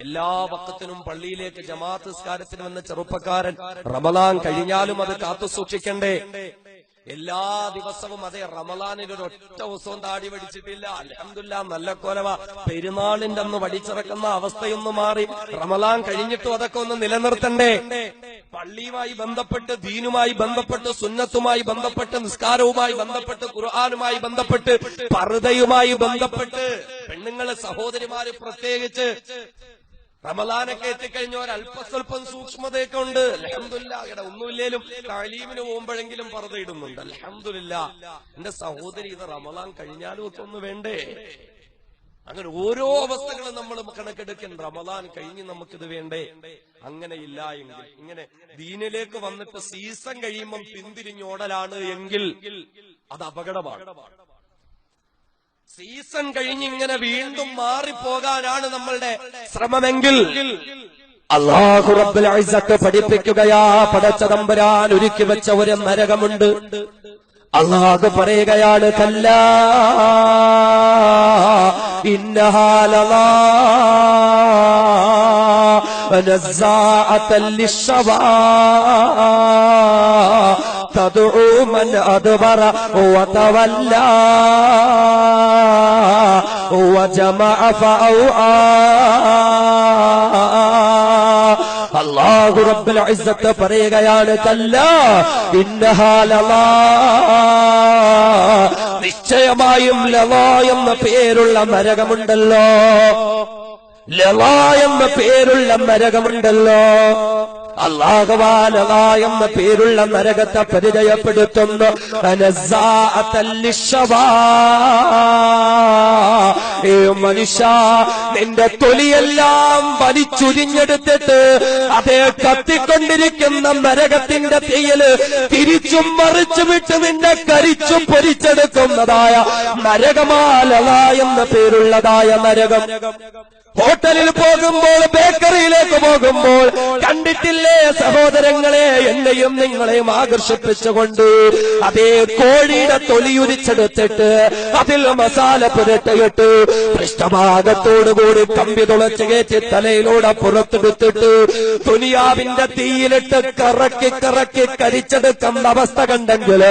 എല്ലാ വക്കത്തിനും പള്ളിയിലേക്ക് ജമാഅത്ത് നിസ്കാരത്തിന് വന്ന ചെറുപ്പക്കാരൻ റമലാൻ കഴിഞ്ഞാലും അത് കാത്തു സൂക്ഷിക്കണ്ടേ? എല്ലാ ദിവസവും അതെ റമലാനിൽ ഒരു ഒറ്റ ദിവസവും താടി പഠിച്ചിട്ടില്ല അലഹമില്ല നല്ല കൊലവ പെരുന്നാളിന്റെ അന്ന് വടിച്ചിറക്കുന്ന അവസ്ഥയൊന്ന് മാറി. റമലാൻ കഴിഞ്ഞിട്ടും അതൊക്കെ ഒന്ന് നിലനിർത്തണ്ടേ? പള്ളിയുമായി ബന്ധപ്പെട്ട് ദീനുമായി ബന്ധപ്പെട്ട് സുന്നത്തുമായി ബന്ധപ്പെട്ട് നിസ്കാരവുമായി ബന്ധപ്പെട്ട് ഖുർആാനുമായി ബന്ധപ്പെട്ട് പർദയുമായി ബന്ധപ്പെട്ട് പെണ്ണുങ്ങളെ സഹോദരിമാര് പ്രത്യേകിച്ച് റമലാനൊക്കെ എത്തിക്കഴിഞ്ഞ ഒരല്പസ്വല്പം സൂക്ഷ്മതയൊക്കെ ഉണ്ട്. അലഹമില്ല ഇവിടെ ഒന്നുമില്ലേലും താലീമിന് പോകുമ്പോഴെങ്കിലും പറത ഇടുന്നുണ്ട് അലഹമില്ല എന്റെ സഹോദരി ഇത് റമലാൻ കഴിഞ്ഞാലും ഒക്കെ ഒന്ന് വേണ്ടേ? അങ്ങനെ ഓരോ അവസ്ഥകളും നമ്മൾ കണക്കെടുക്കാൻ റമലാൻ കഴിഞ്ഞ് നമുക്കിത് വേണ്ടേ? അങ്ങനെ ഇല്ല എങ്കിൽ ഇങ്ങനെ ദീനിലേക്ക് വന്നിട്ട് സീസൺ കഴിയുമ്പം പിന്തിരിഞ്ഞോടലാണ് എങ്കിൽ അത് അപകടമാണ്. സീസൺ കഴിഞ്ഞിങ്ങനെ വീണ്ടും മാറിപ്പോകാനാണ് നമ്മളുടെ ശ്രമമെങ്കിൽ അള്ളാഹു റബ്ബുൽ പഠിപ്പിക്കുകയാ പടച്ച തമ്പുരാൻ ഒരുക്കി വെച്ച ഒരു നരകമുണ്ട്. അള്ളാഹു പറയുകയാണ് കല്ല ഇന്നഹാലിഷവാ تدعو من أدبر وتولى وجمع فأوعى അള്ളാഹു റബ്ബുൽ ഇസ്സത്ത് പറയുകയാണ് കല്ല ഇന്നഹാലലാ നിശ്ചയമായും ലലാ എന്ന പേരുള്ള നരകമുണ്ടല്ലോ ലലാ എന്ന പേരുള്ള നരകമുണ്ടല്ലോ അള്ളാഹുവാലലാ എന്ന പേരുള്ള നരകത്തെ പരിചയപ്പെടുത്തുന്നു. മനുഷ്യ നിന്റെ തൊലിയെല്ലാം വലിച്ചുരിഞ്ഞെടുത്തിട്ട് അതേ കത്തിക്കൊണ്ടിരിക്കുന്ന നരകത്തിന്റെ തീയൽ തിരിച്ചും മറിച്ചു വിട്ട് നിന്നെ കരിച്ചു പൊരിച്ചെടുക്കുന്നതായ നരകമാലല എന്ന പേരുള്ളതായ നരകം ഹോട്ടലിൽ പോകുമ്പോൾ ബേക്കറിയിലേക്ക് പോകുമ്പോൾ കണ്ടിട്ടില്ലേ സഹോദരങ്ങളെ എന്നെയും നിങ്ങളെയും ആകർഷിപ്പിച്ചുകൊണ്ട് അതേ കോഴിയുടെ തൊലിയുരിച്ചെടുത്തിട്ട് അതിൽ മസാല പുരട്ടിയിട്ട് പൃഷ്ഠഭാഗത്തോടുകൂടി കമ്പി തുളച്ച് കയറ്റി തലയിലൂടെ പുറത്തെടുത്തിട്ട് തുനിയാവിന്റെ തീയിലിട്ട് കറക്കി കറക്കി കരിച്ചെടുക്കുന്ന അവസ്ഥ കണ്ടെങ്കിൽ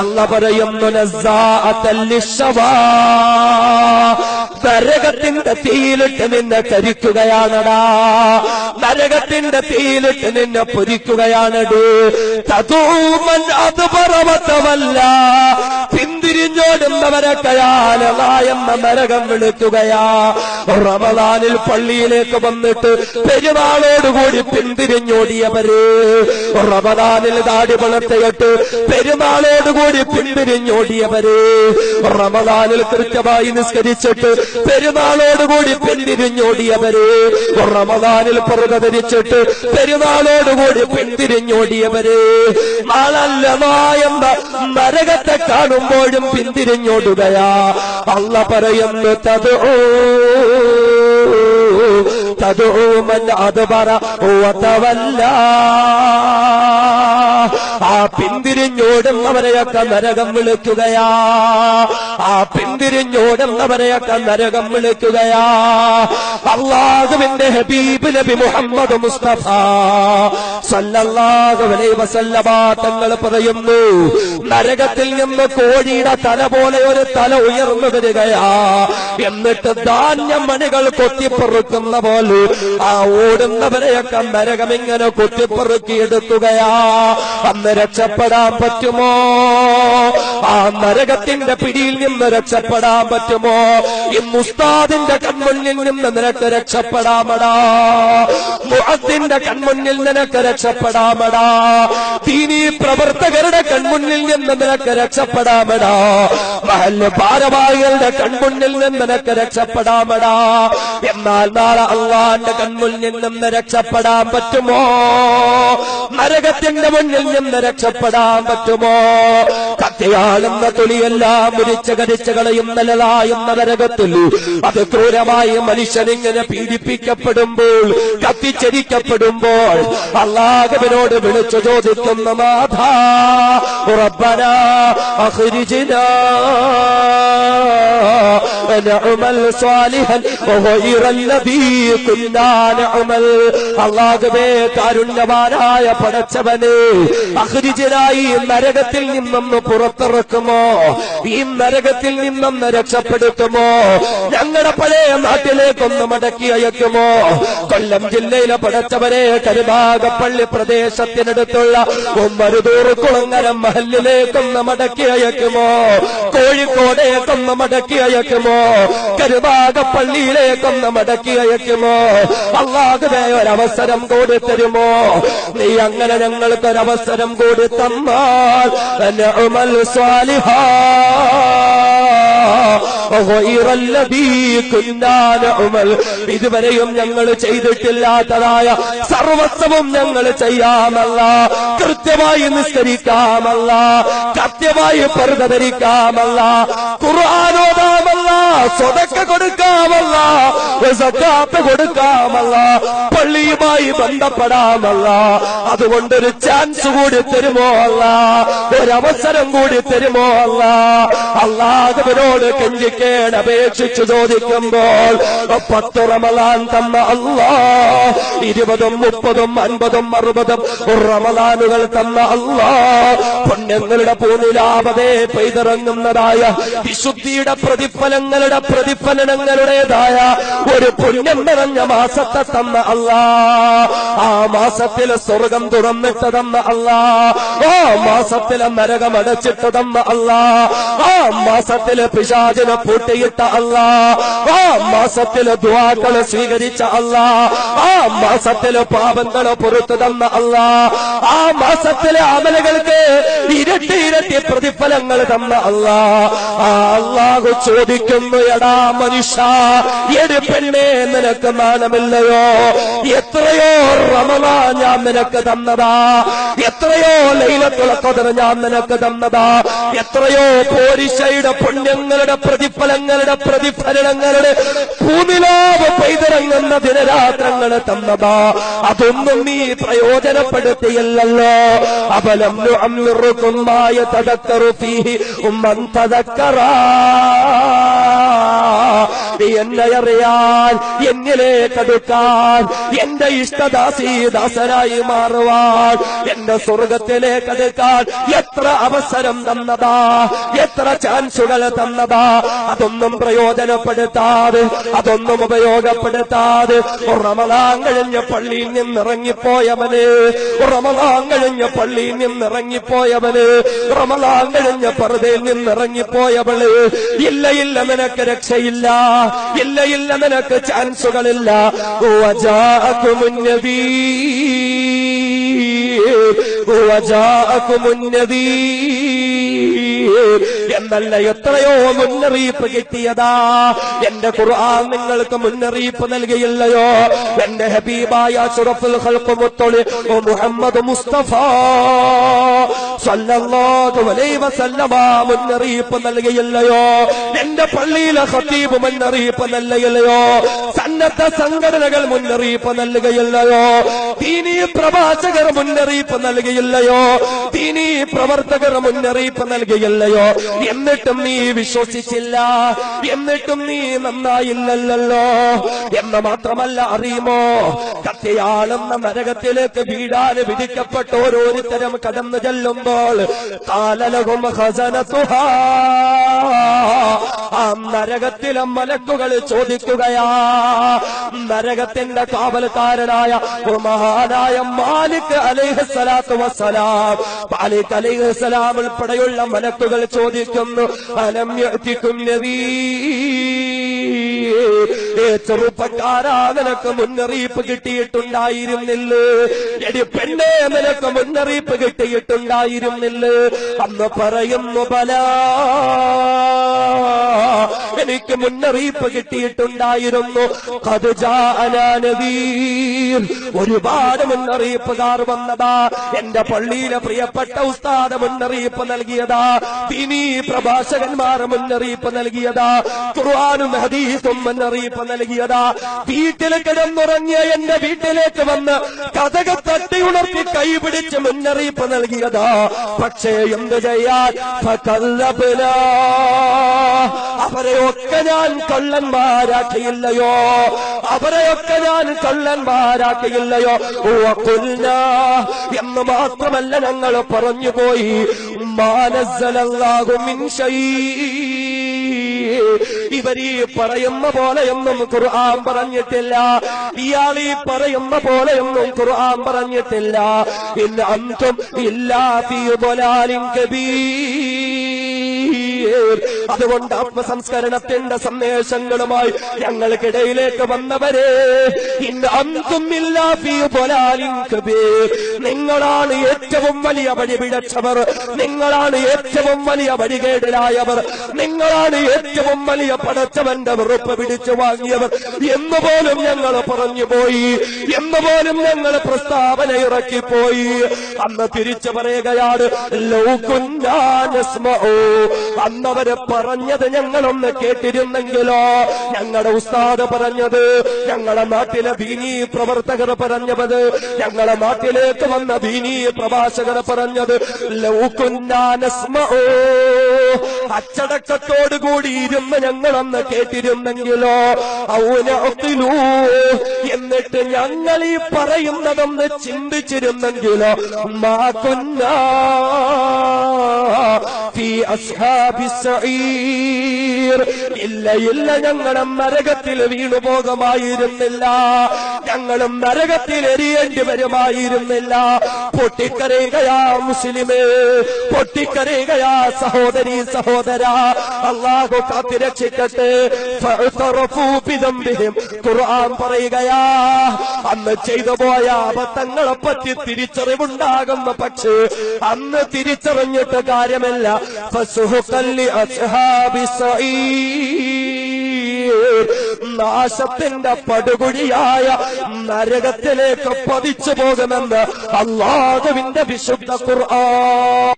അങ്ങ പറയും. നരകത്തിന്റെ തീയിലിട്ട് നിന്നെ കരിക്കുകയാണടാ നരകത്തിന്റെ തീയിലിട്ട് നിന്നെ പൊരിക്കുകയാണത് തതൂമൻ അത് പറവത്തമല്ല പിന്തിരിഞ്ഞോടുന്നവരെ കയാലായെന്ന നരകം വിളിക്കുകയാ. റമദാനിൽ പള്ളിയിലേക്ക് വന്നിട്ട് പെരുമാളോടുകൂടി പിന്തിരിഞ്ഞോടിയവര്. റമദാനിൽ താടി വളർത്തിയിട്ട് പെരുമാളോടുകൂടി പിന്തിരിഞ്ഞോടിയവര്. റമദാനിൽ കൃത്യമായി നിസ്കരിച്ചിട്ട് പെരുന്നാളോടുകൂടി പിന്തിരിഞ്ഞോടിയവരെ റമദാനിൽ പുറക ധരിച്ചിട്ട് പെരുന്നാളോടുകൂടി പിന്തിരിഞ്ഞോടിയവരെ നരകത്തെ കാണുമ്പോഴും പിന്തിരിഞ്ഞോടുകയാ. അല്ല പറയുന്നു തതോ തതോ മൻ പറ വതവല്ല ആ പിന്തിരിഞ്ഞോടുന്നവരെയൊക്കെ നരകം വിളിക്കുകയാ. ആ പിന്തിരിഞ്ഞോടുന്നവരെയൊക്കെ നരകം വിളിക്കുകയാ. അള്ളാഹുവിന്റെ ഹബീബ് നബി മുഹമ്മദ് മുസ്തഫ. സല്ലല്ലാഹു അലൈഹി വസല്ലമ തങ്ങൾ പറയുന്നു നരകത്തിൽ നിന്ന് കോഴിയുടെ തല പോലെ ഒരു തല ഉയർന്നു വരികയാ. എന്നിട്ട് ധാന്യമണികൾ കൊത്തിപ്പെറുക്കുന്ന പോലെ ആ ഓടുന്നവരെയൊക്കെ നരകം ഇങ്ങനെ കൊത്തിപ്പെറുക്കിയെടുക്കുകയാ അന്ന് രക്ഷപ്പെടാൻ പറ്റുമോ? ആ നരകത്തിന്റെ പിടിയിൽ നിന്ന് രക്ഷപ്പെടാൻ പറ്റുമോ? ഇന്ന് ഉസ്താദിന്റെ കൺമുന്നിൽ നിന്ന് നിനക്ക് രക്ഷപ്പെടാമടാ. മുഹത്തിന്റെ കൺമുന്നിൽ നിനക്ക് രക്ഷപ്പെടാമടാ. ദീനീ പ്രവർത്തകരുടെ കൺമുന്നിൽ നിന്ന് നിനക്ക് രക്ഷപ്പെടാമടാ. മഹൽ ഭാരവാഹികളുടെ കൺമുന്നിൽ നിന്ന് നിനക്ക് രക്ഷപ്പെടാമടാ. എന്നാൽ നാളെ അള്ളാന്റെ കൺമുന്നിൽ നിന്ന് രക്ഷപ്പെടാൻ പറ്റുമോ? നരകത്തിന്റെ മുന്നിൽ നിന്ന് രക്ഷപ്പെടാൻ പറ്റുമോ? പറ്റുമോ കത്തിയാളുന്ന തുണിയെല്ലാം മുരിച്ച കരിച്ച കളയുന്ന ലലായുന്ന നരകത്തിൽ അത് ക്രൂരമായി മനുഷ്യനിങ്ങനെ പീഡിപ്പിക്കപ്പെടുമ്പോൾ കത്തിച്ചരിക്കപ്പെടുമ്പോൾ അള്ളാഹുവിനോട് വിളിച്ചു ചോദിക്കുന്ന നാഥ റബ്ബന അഖ്രിജ്നാ نعمل صالحا وغير الذي كنا نعمل അള്ളാഹുവേ കാരുണ്യവാനായ പടച്ചവനെ അഹ്രിജനായി നരകത്തിൽ നിന്നൊന്ന് പുറത്തിറക്കുമോ? ഈ നരകത്തിൽ നിന്നൊന്ന് രക്ഷപ്പെടുത്തുമോ? ഞങ്ങളുടെ പഴയ നാട്ടിലേക്കൊന്ന് മടക്കി അയക്കുമോ? കൊല്ലം ജില്ലയിലെ പടച്ചവരെ കരുഭാഗപ്പള്ളി പ്രദേശത്തിനടുത്തുള്ള ഉമ്മരുതൂർ കുളങ്ങര മഹലിലേക്കൊന്ന് മടക്കി അയക്കുമോ? കോഴിക്കോടേക്കൊന്ന് മടക്കി അയക്കുമോ? കരുഭാഗപ്പള്ളിയിലേക്കൊന്ന് മടക്കി അയക്കുമോ? അള്ളാഹുവേ ഒരവസരം കൂടി തരുമോ? നീ അങ്ങനെ ഞങ്ങൾക്കൊരവസരം കൂടി തന്നാൽ الأبطال فنعم الصالحات ഇതുവരെയും ഞങ്ങൾ ചെയ്തിട്ടില്ലാത്തതായ സർവസ്വവും ഞങ്ങൾ ചെയ്യാമല്ല. കൃത്യമായി നിസ്കരിക്കാമല്ല. കൃത്യമായി പർദ്ദ ധരിക്കാമല്ല ഖുർആാനോദാമല്ല സ്വതക്ക കൊടുക്കാമല്ല. കൊടുക്കാമല്ല. പള്ളിയുമായി ബന്ധപ്പെടാമല്ല. അതുകൊണ്ടൊരു ചാൻസ് കൂടി തരുമോ അല്ല? ഒരവസരം കൂടി തരുമോ അല്ല? അള്ളാഹുവിനോട് കെഞ്ചിക്കേട് അപേക്ഷിച്ചു ചോദിക്കുമ്പോൾ പത്ത് റമലാൻ തന്ന അല്ലാ ഇരുപതും മുപ്പതും അൻപതും അറുപതും റമലാനുകൾ തന്ന അല്ല. പുണ്യങ്ങളുടെ പൂനിലാപതേ പെയ്തിറങ്ങുന്നതായ വിശുദ്ധിയുടെ പ്രതിഫലങ്ങളുടെ പ്രതിഫലനങ്ങളുടേതായ ഒരു പുണ്യം നിറഞ്ഞ മാസത്തെ തന്ന അള്ളാ ആ മാസത്തിൽ സ്വർഗം തുറന്നിട്ട് തന്ന അള്ളാ ആ മാസത്തിലെ നരകം തന്ന അള്ളാ ആ മാസത്തിലെ പിശാചിനെ പൂട്ടിയിട്ട അല്ലാ. ആ മാസത്തിലെ ദ്വാക്കളെ സ്വീകരിച്ച അല്ലാ. ആ മാസത്തിലെ പാപങ്ങളെ പുറത്തു തന്ന അല്ലാ. ആ മാസത്തിലെ അമലുകൾക്ക് ഇരട്ടി ഇരട്ടി പ്രതിഫലങ്ങൾ തന്ന അല്ലാ. ആ അള്ളാഹു ചോദിക്കുന്നു എടാ മനുഷ്യ എടി പെണ്ണേ നിനക്ക് മാനമില്ലയോ? എത്രയോ റമള ഞാൻ നിനക്ക് തന്നതാ. എത്രയോ ലൈലത്തുള്ള കതിർ ഞാൻ നിനക്ക് തന്നതാ. എത്രയോ പോരിശയുടെ പുണ്യങ്ങളുടെ പ്രതിഫലങ്ങളുടെ പ്രതിഫലനങ്ങളുടെ ഭൂമിലാവ് പെയ്തിറങ്ങുന്ന ദിനരാത്രങ്ങൾ തന്നതാ. അതൊന്നും നീ പ്രയോജനപ്പെടുത്തിയില്ലല്ലോ. അമ്മിറുക്കുമായ തടക്കറു ഫീഹി ഉമ്മൻ തതക്കറാ എന്നെ അറിയാൻ എന്നിലേക്ക് അടുക്കാൻ എന്റെ ഇഷ്ടദാസി ദാസനായി മാറുവാൻ എന്റെ സ്വർഗത്തിലേക്ക് അടുക്കാൻ എത്ര അവസരം തന്നതാ എത്ര ചാൻസുകൾ തന്നതാ അതൊന്നും പ്രയോജനപ്പെടുത്താതെ അതൊന്നും ഉപയോഗപ്പെടുത്താതെ റമലാൻ കഴിഞ്ഞ പള്ളിയിൽ നിന്നിറങ്ങിപ്പോയവന് റമലാൻ കഴിഞ്ഞ പള്ളിയിൽ നിന്നിറങ്ങിപ്പോയവന് റമലാൻ കഴിഞ്ഞ പറുതയിൽ നിന്നിറങ്ങിപ്പോയവൾ ഇല്ല ഇല്ല നിനക്ക് രക്ഷയില്ല. ഇല്ല ഇല്ല നിനക്ക് ചാൻസുകളില്ല. എന്നല്ല എത്രയോ മുന്നറിയിപ്പ് കിട്ടിയതാ. എന്റെ ഖുർആൻ നിങ്ങൾക്ക് മുന്നറിയിപ്പ് നൽകിയില്ലയോ? എന്റെ ഹബീബായ ഓ മുഹമ്മദ് മുസ്തഫ സല്ലല്ലാഹു അലൈഹി മുന്നറിയിപ്പ് നൽകിയില്ലയോ? എന്റെ പള്ളിയിലെ ഹത്തീബ് മുന്നറിയിപ്പ് നൽകുകയല്ലയോ സന്നദ്ധ സംഘടനകൾ മുന്നറിയിപ്പ് നൽകുകയില്ലയോ ദീനീ പ്രവാചകർ മുന്നറിയിപ്പ് നൽകിയില്ലയോ ദീനീ പ്രവർത്തകർ മുന്നറിയിപ്പ് നൽകിയല്ലയോ എന്നിട്ടും നീ വിശ്വസിച്ചില്ല. എന്നിട്ടും നീ നന്നായില്ലല്ലോ. എന്ന് മാത്രമല്ല അറിയുമോ? കത്തിയാളുന്ന നരകത്തിലേക്ക് വീടാൻ വിധിക്കപ്പെട്ട ഓരോരുത്തരും കടന്നു ചെല്ലുമ്പോൾ ഹസനത്തുഹാ. ആ നരകത്തിലെ മലക്കുകൾ ചോദിക്കുകയാ നരകത്തിന്റെ കാവൽക്കാരനായ മഹാനായ മാലിക് അലൈഹസ്സലാത്തു വസ്സലാം മാലിക് അലൈഹസ്സലാം ഉൾപ്പെടെയുള്ള മലക്കുകൾ ചോദിക്കുന്നു അലം യഅ്തികും നബീ ചെറുപ്പക്കാരാ നിനക്ക് മുന്നറിയിപ്പ് കിട്ടിയിട്ടുണ്ടായിരുന്നില്ല? എടി പെണ്ണെ നിനക്ക് മുന്നറിയിപ്പ് കിട്ടിയിട്ടുണ്ടായിരുന്നില്ല? അന്ന് പറയുന്നു ബലാ എനിക്ക് മുന്നറിയിപ്പ് കിട്ടിയിട്ടുണ്ടായിരുന്നു. ഒരുപാട് മുന്നറിയിപ്പുകാർ വന്നതാ. എന്റെ പള്ളിയിലെ പ്രിയപ്പെട്ട ഉസ്താദ മുന്നറിയിപ്പ് നൽകിയതാ. ദീനീ പ്രഭാഷകന്മാർ മുന്നറിയിപ്പ് നൽകിയതാ. ഖുർആാനും ഹദീസും മുന്നറിയിപ്പ് നൽകിയതാ. വീട്ടിൽ കിടന്നുറങ്ങിയ എന്റെ വീട്ടിലേക്ക് വന്ന് കഥക തട്ടി ഉണർത്തി കൈപിടിച്ച് മുന്നറിയിപ്പ് നൽകിയതാ. പക്ഷേ എന്ത് ചെയ്യാൻ. അവരെയൊക്കെ ഞാൻ കള്ളന്മാരാക്കിയില്ലയോ അവരെയൊക്കെ ഞാൻ കള്ളന്മാരാക്കിയില്ലയോ കൊല്ല എന്ന് മാത്രമല്ല ഞങ്ങൾ പറഞ്ഞുപോയി. മാനസലല്ലാഹു മിൻ ശൈ ഇവരീ പറയുന്ന പോലെയൊന്നും ഖുർആൻ പറഞ്ഞിട്ടില്ല ഇയാൾ ഈ പറയുന്ന പോലെയൊന്നും ഖുർആൻ പറഞ്ഞിട്ടില്ല ഇന്ന് അന്തും ഇല്ലാ ഫീ ضلالٍ കബീർ അതുകൊണ്ട് ആത്മസംസ്കരണത്തിന്റെ സന്ദേശങ്ങളുമായി ഞങ്ങൾക്കിടയിലേക്ക് വന്നവരെ നിങ്ങളാണ് ഏറ്റവും വലിയ വഴി പിഴച്ചവർ. നിങ്ങളാണ് ഏറ്റവും വലിയ വഴികേടലായവർ. നിങ്ങളാണ് ഏറ്റവും വലിയ പടച്ചവന്റെ വെറുപ്പ് പിടിച്ചു വാങ്ങിയവർ. എന്ന് പോലും ഞങ്ങൾ പറഞ്ഞു പോയി. എന്ന് പോലും ഞങ്ങൾ പ്രസ്താവന ഇറക്കിപ്പോയി അന്ന് തിരിച്ചു പറയുകയാണ് ലൗകുന്നാനസ്മോ അന്നവര് പറഞ്ഞത് ഞങ്ങളൊന്ന് കേട്ടിരുന്നെങ്കിലോ ഞങ്ങളുടെ ഉസ്താദ് പറഞ്ഞത് ഞങ്ങളുടെ നാട്ടിലെ ദീനീ പ്രവർത്തകർ പറഞ്ഞത് ഞങ്ങളുടെ നാട്ടിലേക്ക് വന്ന ദീനീ പ്രഭാഷകർ പറഞ്ഞത് ലൗകുന്നാനസ്മഉ. അച്ചടക്കത്തോടുകൂടി ഇരുന്ന് ഞങ്ങളൊന്ന് കേട്ടിരുന്നെങ്കിലോ ഔനഅഖിലൂ. എന്നിട്ട് ഞങ്ങൾ ഈ പറയുന്നതൊന്ന് ചിന്തിച്ചിരുന്നെങ്കിലോ ഫീ അസ്ഹാബി സഈർ. ഇല്ല ഇല്ല ഞങ്ങളും നരകത്തിൽ വീണു പോകുമായിരുന്നില്ല ഞങ്ങളും നരകത്തിൽ എരിയേണ്ടി വരുമായിരുന്നില്ല. പൊട്ടിക്കരയുകയാ മുസ്ലിമേ പൊട്ടിക്കരയുകയാ സഹോദരി സഹോദര. അള്ളാഹു കാത്തിരക്ഷിക്കട്ടെ. ഖുർആൻ പറയുകയാ അന്ന് ചെയ്തു പോയ അബദ്ധങ്ങളെ തിരിച്ചറിവുണ്ടാകുന്ന. പക്ഷേ അന്ന് തിരിച്ചറിഞ്ഞിട്ട് കാര്യമില്ല. നാശത്തിന്റെ പടുകുഴിയായ നരകത്തിലേക്ക് പതിച്ചു പോകുമെന്ന് അള്ളാഹുവിന്റെ വിശുദ്ധ ഖുർആൻ.